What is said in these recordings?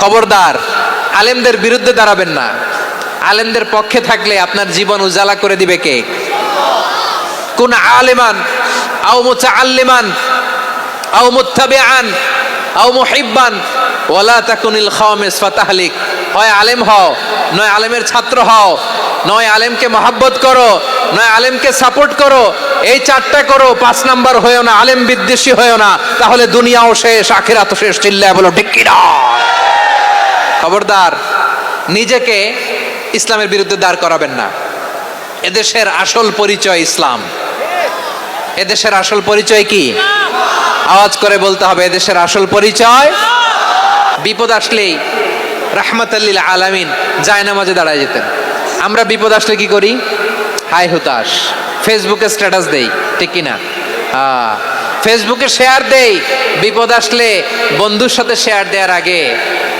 খবরদার। আলেমদের বিরুদ্ধে দাঁড়াবেন না। আলেমদের পক্ষে থাকলে আপনার জীবন উজালা করে দিবে কে? কোন আলেমান খাওয়ামিস ফাতাহলিক। হয় আলেম হও, নয় আলেমের ছাত্র হও, নয় আলেমকে করো, নয় আলেমকে সাপোর্ট করো, এই চারটা করো, পাঁচ নাম্বার হয়েও না, আলেম বিদ্বেষী হয়েও না, তাহলে দুনিয়াও শেষ, আখিরাতও শেষ, চিল্লায় বলো, ঠিক খবরদার, নিজেকে ইসলামের বিরুদ্ধে দাঁড় করাবেন না। এদেশের আসল পরিচয় ইসলাম। এদেশের আসল পরিচয় কি? আওয়াজ করে বলতে হবে, এদেশের আসল পরিচয় বিপদ আসলেই রাহমাতাল্লিল আলামিন যায় নামাজে দাঁড়ায় যেতেন। আমরা বিপদ আসলে কি করি? হাই হুতাশ। ফেসবুকে স্ট্যাটাস দেই, ঠিক কিনা? ফেসবুকে শেয়ার দেই, বিপদ আসলে বন্ধুর সাথে শেয়ার দেওয়ার আগে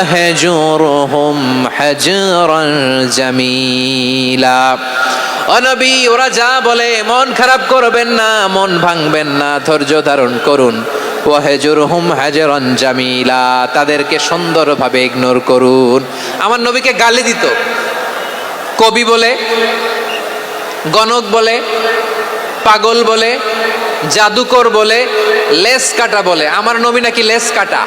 ওয়াহজুরহুম হাজরান জামিলা অনবী ওরা যা বলে, মন খারাপ করবেন না, মন ভাঙবেন না, ধৈর্য ধারণ করুন। ওয়াহেজুরহুম হাজরান জামিলা তাদেরকে সুন্দরভাবে ইগনোর করুন। আমার নবীকে গালি দিত। কবি বলে, গণক বলে, পাগল বলে, জাদুকর বলে, লেস কাটা বলে। আমার নবী নাকি লেস কাটা।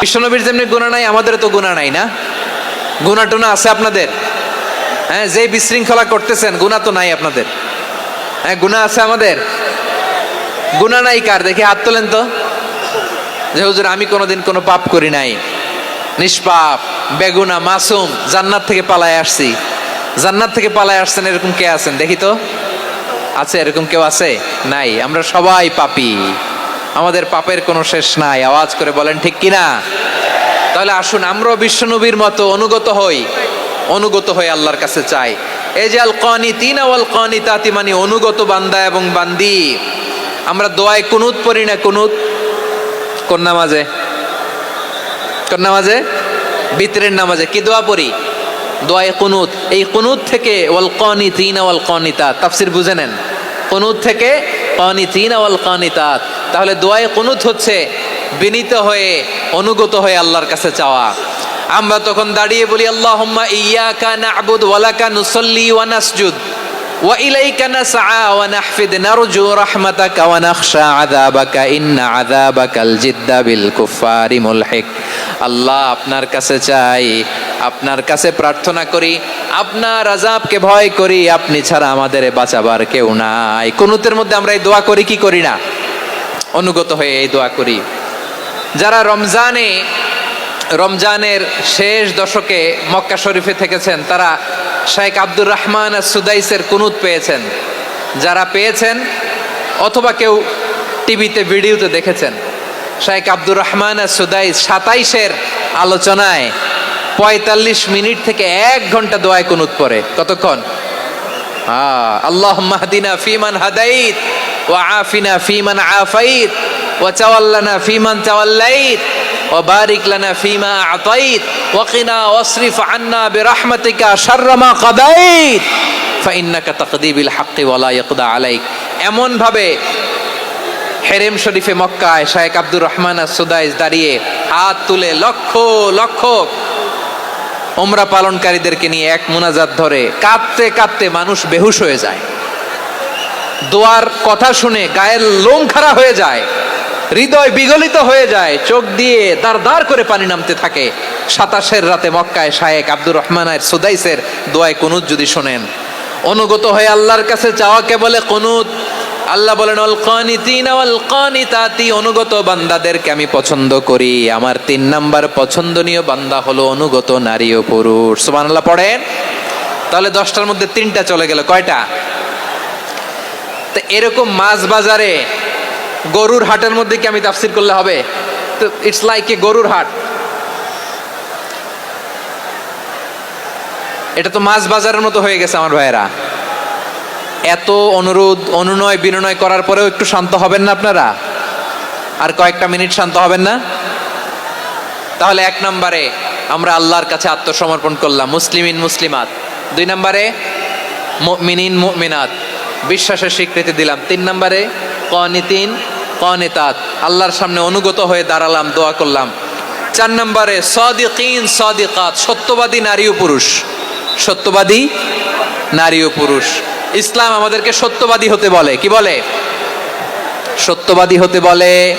বিশ্বনবীর যেমনি গুণা নাই আমাদের তো গুণা নাই না? গুণা টুনা আছে আপনাদের? হ্যাঁ যে বিশৃঙ্খলা করতেছেন, গুণা তো নাই আপনাদের। হ্যাঁ গুণা আছে আমাদের? গুণা নাই কার? দেখে হাত তোলেন তো। যে হুজুর, আমি কোনোদিন কোনো পাপ করি নাই। নিষ্পাপ, বেগুনা, মাসুম, জান্নাত থেকে পালায় আসছি। জান্নাত থেকে পালায় আসছেন, এরকম কে আছেন? দেখি তো। আছে, এরকম কেউ আছে? নাই, আমরা সবাই পাপী। আমাদের পাপের কোনো শেষ নাই। আওয়াজ করে বলেন, ঠিক কিনা? তাহলে আসুন, আমরাও বিশ্বনবীর মতো অনুগত হই। অনুগত হয়ে আল্লাহর কাছে চাই। এই যে আল কনি তিন আওয়াল কনি তাতি মানে অনুগত বান্দা এবং বান্দি। আমরা দোয়ায় কুনুত পড়ি না কুনুত? কোন নামাজে? কোন নামাজে? বিতরের নামাজে। কি দোয়া পড়ি? দোয়ায় কুনুত। এই কুনুত থেকে ওয়াল কনি তিন ওয়াল কনিতা তাফসির বুঝে নেন। কুনুত থেকে কনি তিন ওয়াল কনিতাত। তাহলে দোয়ায় কুনুত হচ্ছে বিনীত হয়ে, অনুগত হয়ে আল্লাহর কাছে চাওয়া। আমরা তখন দাঁড়িয়ে বলি, আল্লাহুম্মা ইয়্যাকা না'বুদু ওয়া লাকা নুসাল্লি ওয়া নাসজুদ ওয়া ইলাইকা নাসআ ওয়া নাহফিদ নারজু রাহমাতাকা ওয়া নাখশা আযাবাকা, ইন্না আযাবাকাল জিদ্দা বিল কুফারি মুলহিক। আল্লাহ আপনার কাছে চাই, আপনার কাছে প্রার্থনা করি, আপনার আযাবকে ভয় করি, আপনি ছাড়া আমাদের বাঁচাবার কেউ নাই। কোনুতের মধ্যে আমরা এই দোয়া করি, কি করি না? অনুগত হয়ে এই দোয়া করি। যারা রমজানে, রমজানের শেষ দশকে মক্কা শরীফে থেকেছেন, তারা শেখ আব্দুর রহমান সুদাইসের কুনুত পেয়েছেন। যারা পেয়েছেন অথবা কেউ টিভিতে, ভিডিওতে দেখেছেন শেখ আব্দুর রহমান সুদাইস সাতাইশের আলোচনায় পঁয়তাল্লিশ মিনিট থেকে এক ঘণ্টা দোয়ায় কুনুত পরে কতক্ষণ? আল্লাহ মাহদিনা ফিমান হাদাইত ও আফিনা ফিমান আফাইত ও তাওয়াল্লানা ফিমান তাওয়াল্লাইত ও বারিক লানা ফিমা আতাইত ওয়া কিনা আন্না বে রহমতিকা মা কাদাইত ফাইন্নাকা তাকদিবিল হাক্কি ওয়া লা ইয়াকদা আলাইক এমন ভাবে হেরেম শরীফে মক্কায় শায়েক আব্দুর রহমান সুদাইস দাঁড়িয়ে হাত তুলে লক্ষ লক্ষ ওমরা পালনকারীদেরকে নিয়ে এক মুনাজাত ধরে কাঁদতে কাঁদতে মানুষ বেহুশ হয়ে যায়। দোয়ার কথা শুনে গায়ের লোম খাড়া হয়ে যায়, হৃদয় বিগলিত হয়ে যায়, চোখ দিয়ে দার দার করে পানি নামতে থাকে। সাতাশের রাতে মক্কায় শায়েক আব্দুর রহমানের সুদাইসের দোয়ায় কুনুত যদি শোনেন, অনুগত হয়ে আল্লাহর কাছে চাওয়াকে বলে কুনুত আল্লাহ বলেন অল কানিতিন ওয়াল কানিতাতি অনুগত বান্দাদেরকে আমি পছন্দ করি। আমার তিন নাম্বার পছন্দনীয় বান্দা হলো অনুগত নারী ও পুরুষ। সুবহানাল্লাহ, পড়েন? তাহলে দশটার মধ্যে তিনটা চলে গেল। কয়টা? তো এরকম মাছ বাজারে গরুর হাটের মধ্যে কি আমি তাফসির করলে হবে? তো ইটস লাইক এ গরুর হাট। এটা তো মাছ বাজারের মতো হয়ে গেছে আমার ভাইয়েরা। এত অনুরোধ, অনুনয়, বিনয় করার পরেও একটু শান্ত হবেন না আপনারা? আর কয়েকটা মিনিট শান্ত হবেন না? তাহলে এক নম্বরে আমরা আল্লাহর কাছে আত্মসমর্পণ করলাম, মুসলিমিন, মুসলিমাত। দুই নম্বরে মিনিন মিনাত বিশ্বাসের স্বীকৃতি দিলাম। তিন নম্বরে, কনিতিন, কনেতাত। আল্লাহর সামনে অনুগত হয়ে দাঁড়ালাম, দোয়া করলাম। চার নম্বরে, সদিকিন, সদিকাত। সত্যবাদী নারী ও পুরুষ। সত্যবাদী নারী ও পুরুষ। ইসলাম আমাদেরকে সত্যবাদী হতে বলে। কি বলে? সত্যবাদী হতে বলে,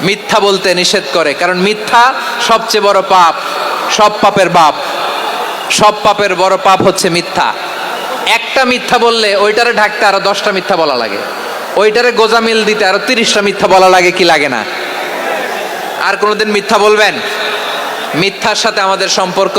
মিথ্যা বলতে নিষেধ করে। কারণ মিথ্যা সবচেয়ে বড় পাপ, সব পাপের বাপ। সব পাপের বড় পাপ হচ্ছে মিথ্যা। একটা মিথ্যা বললে ওইটারে ঢাকতে আরও দশটা মিথ্যা বলা লাগে। ওইটারে গোজামিল দিতে আরও তিরিশটা মিথ্যা বলা লাগে কি লাগে না? আর কোনোদিন মিথ্যা বলবেন? মিথ্যার সাথে আমাদের সম্পর্ক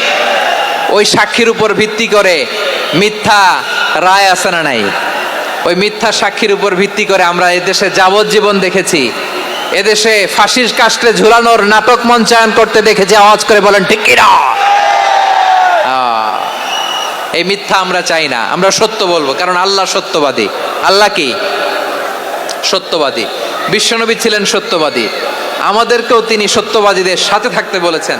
ওই সাক্ষীর উপর ভিত্তি করে মিথ্যা রায় আছে না নাই? ওই মিথ্যা সাক্ষীর উপর ভিত্তি করে আমরা এদেশে যাবজ্জীবন দেখেছি। এদেশে ফাঁসির কাস্টে ঝুলানোর নাটক মঞ্চায়ন করতে দেখেছি। আওয়াজ করে বলেন, ঠিক কিনা? এই মিথ্যা আমরা চাই না। আমরা সত্য বলব, কারণ আল্লাহ সত্যবাদী। আল্লাহ কি? সত্যবাদী। বিশ্বনবী ছিলেন সত্যবাদী। আমাদেরকেও তিনি সত্যবাদীদের সাথে থাকতে বলেছেন।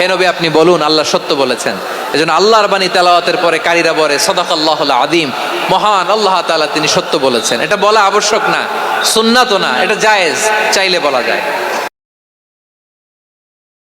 হে নবী, আপনি বলুন, আল্লাহ সত্য বলেছেন। এজন্য আল্লাহর বাণী তেলাওয়াতের পরে কারীরা বলে, সদাকাল্লাহুল আদিম মহান আল্লাহ তাআলা তিনি সত্য বলেছেন। এটা বলা আবশ্যক না সুন্নাত না, এটা জায়েজ, চাইলে বলা যায়।